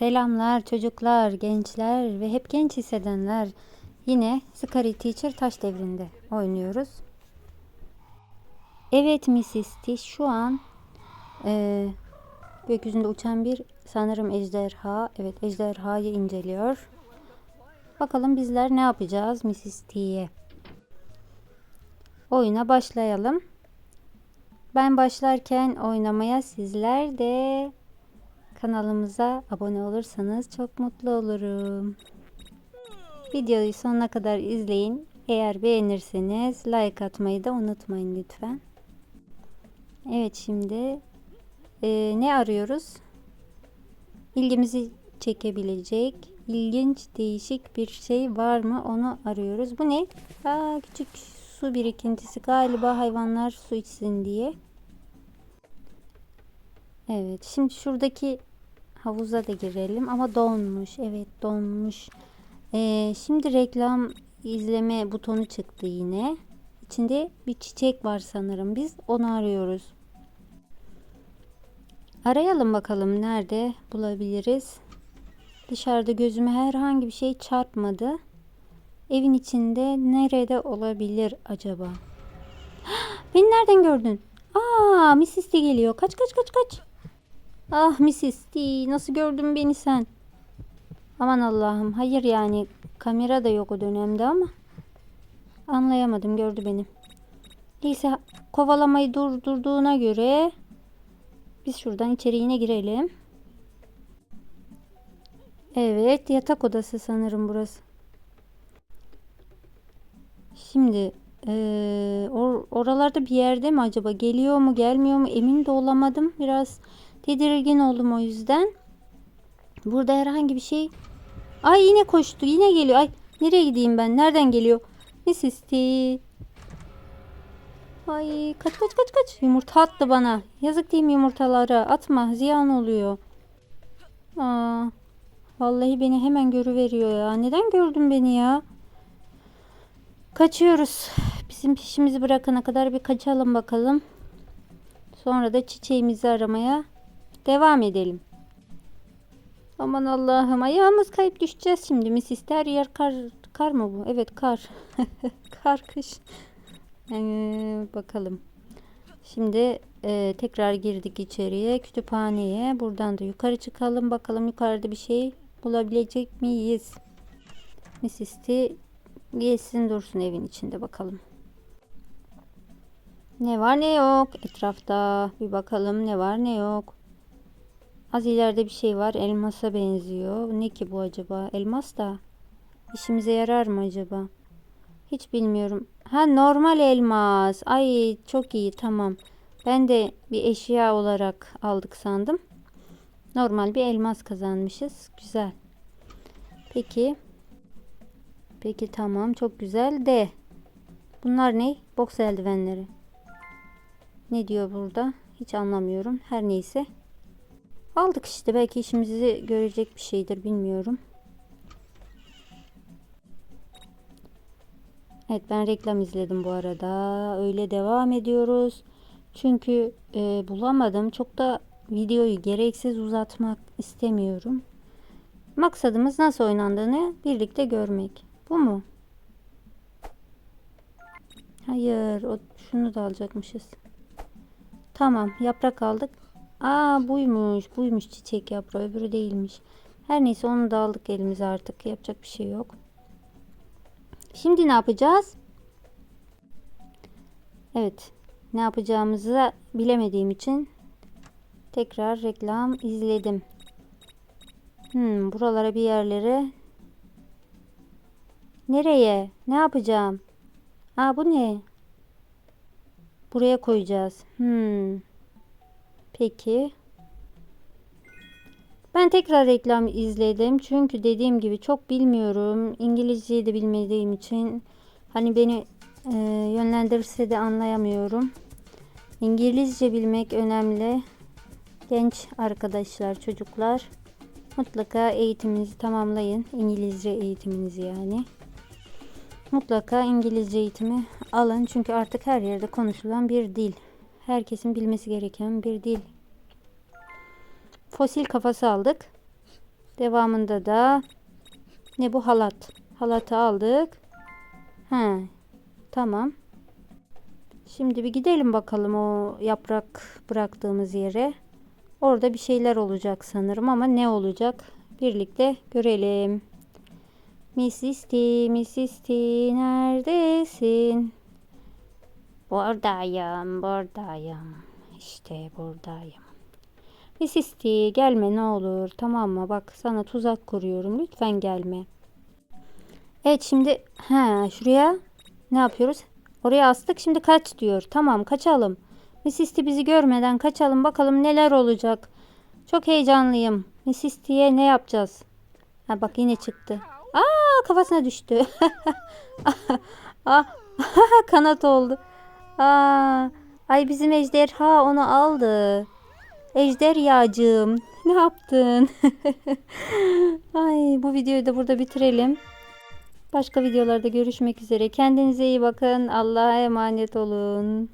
Selamlar çocuklar, gençler ve hep genç hissedenler. Yine Scary Teacher taş devrinde oynuyoruz. Evet Mrs. T şu an e, gökyüzünde uçan bir sanırım ejderha. Evet ejderhayı inceliyor. Bakalım bizler ne yapacağız Mrs. T'ye. Oyuna başlayalım. Ben başlarken oynamaya sizler de kanalımıza abone olursanız çok mutlu olurum. Videoyu sonuna kadar izleyin. Eğer beğenirseniz like atmayı da unutmayın lütfen. Evet şimdi e, ne arıyoruz? İlgimizi çekebilecek ilginç değişik bir şey var mı onu arıyoruz. Bu ne? Aa, küçük su birikintisi galiba hayvanlar su içsin diye. Evet şimdi şuradaki havuza da girelim ama donmuş. Evet donmuş. Ee, şimdi reklam izleme butonu çıktı yine. İçinde bir çiçek var sanırım. Biz onu arıyoruz. Arayalım bakalım nerede bulabiliriz. Dışarıda gözüme herhangi bir şey çarpmadı. Evin içinde nerede olabilir acaba? Beni nereden gördün? Aa, Mrs. D geliyor. Kaç kaç kaç kaç. Ah Mrs. D nasıl gördün beni sen? Aman Allah'ım. Hayır yani kamera da yok o dönemde ama anlayamadım gördü beni. Neyse kovalamayı durdurduğuna göre biz şuradan içeri yine girelim. Evet yatak odası sanırım burası. Şimdi eee, or- oralarda bir yerde mi acaba? Geliyor mu gelmiyor mu emin de olamadım. Biraz tedirgin oldum o yüzden. Burada herhangi bir şey. Ay yine koştu yine geliyor. Ay nereye gideyim ben? Nereden geliyor? Mrs. T. Ay kaç kaç kaç kaç. Yumurta attı bana. Yazık değil mi yumurtalara? Atma ziyan oluyor. Aa, vallahi beni hemen görüveriyor ya. Neden gördün beni ya? Kaçıyoruz. Bizim peşimizi bırakana kadar bir kaçalım bakalım. Sonra da çiçeğimizi aramaya devam edelim. Aman Allah'ım ayağımız kayıp düşeceğiz şimdi. Mrs. Her yer kar, kar mı bu? Evet kar. kar kış. Ee, bakalım. Şimdi e, tekrar girdik içeriye kütüphaneye. Buradan da yukarı çıkalım. Bakalım yukarıda bir şey bulabilecek miyiz? Mrs. T Gelsin dursun evin içinde bakalım. Ne var ne yok etrafta. Bir bakalım ne var ne yok. Az ileride bir şey var. Elmasa benziyor. Ne ki bu acaba? Elmas da işimize yarar mı acaba? Hiç bilmiyorum. Ha normal elmas. Ay çok iyi tamam. Ben de bir eşya olarak aldık sandım. Normal bir elmas kazanmışız. Güzel. Peki. Peki tamam çok güzel de bunlar ne? Boks eldivenleri. Ne diyor burada? Hiç anlamıyorum. Her neyse. Aldık işte belki işimizi görecek bir şeydir bilmiyorum. Evet ben reklam izledim bu arada. Öyle devam ediyoruz. Çünkü e, bulamadım. Çok da videoyu gereksiz uzatmak istemiyorum. Maksadımız nasıl oynandığını birlikte görmek. Bu mu? Hayır, o şunu da alacakmışız. Tamam, yaprak aldık. Aa, buymuş, buymuş çiçek yaprağı, öbürü değilmiş. Her neyse onu da aldık elimize artık. Yapacak bir şey yok. Şimdi ne yapacağız? Evet, ne yapacağımızı bilemediğim için tekrar reklam izledim. Hmm, buralara bir yerlere Nereye? Ne yapacağım? Aa bu ne? Buraya koyacağız. Hmm. Peki. Ben tekrar reklam izledim. Çünkü dediğim gibi çok bilmiyorum. İngilizceyi de bilmediğim için hani beni e, yönlendirirse de anlayamıyorum. İngilizce bilmek önemli. Genç arkadaşlar, çocuklar mutlaka eğitiminizi tamamlayın. İngilizce eğitiminizi yani. Mutlaka İngilizce eğitimi alın çünkü artık her yerde konuşulan bir dil. Herkesin bilmesi gereken bir dil. Fosil kafası aldık. Devamında da ne bu halat. Halatı aldık. He. Tamam. Şimdi bir gidelim bakalım o yaprak bıraktığımız yere. Orada bir şeyler olacak sanırım ama ne olacak? Birlikte görelim. Mrs. T neredesin? Buradayım, buradayım. İşte buradayım. T gelme ne olur tamam mı? Bak sana tuzak kuruyorum. Lütfen gelme. Evet şimdi ha şuraya ne yapıyoruz? Oraya astık şimdi kaç diyor. Tamam kaçalım. T bizi görmeden kaçalım bakalım neler olacak. Çok heyecanlıyım. Mrs. T'ye ne yapacağız? Ha bak yine çıktı. Aa kafasına düştü. Aa, kanat oldu. Aa, ay bizim ejderha onu aldı. Ejderhacığım ne yaptın? ay bu videoyu da burada bitirelim. Başka videolarda görüşmek üzere. Kendinize iyi bakın. Allah'a emanet olun.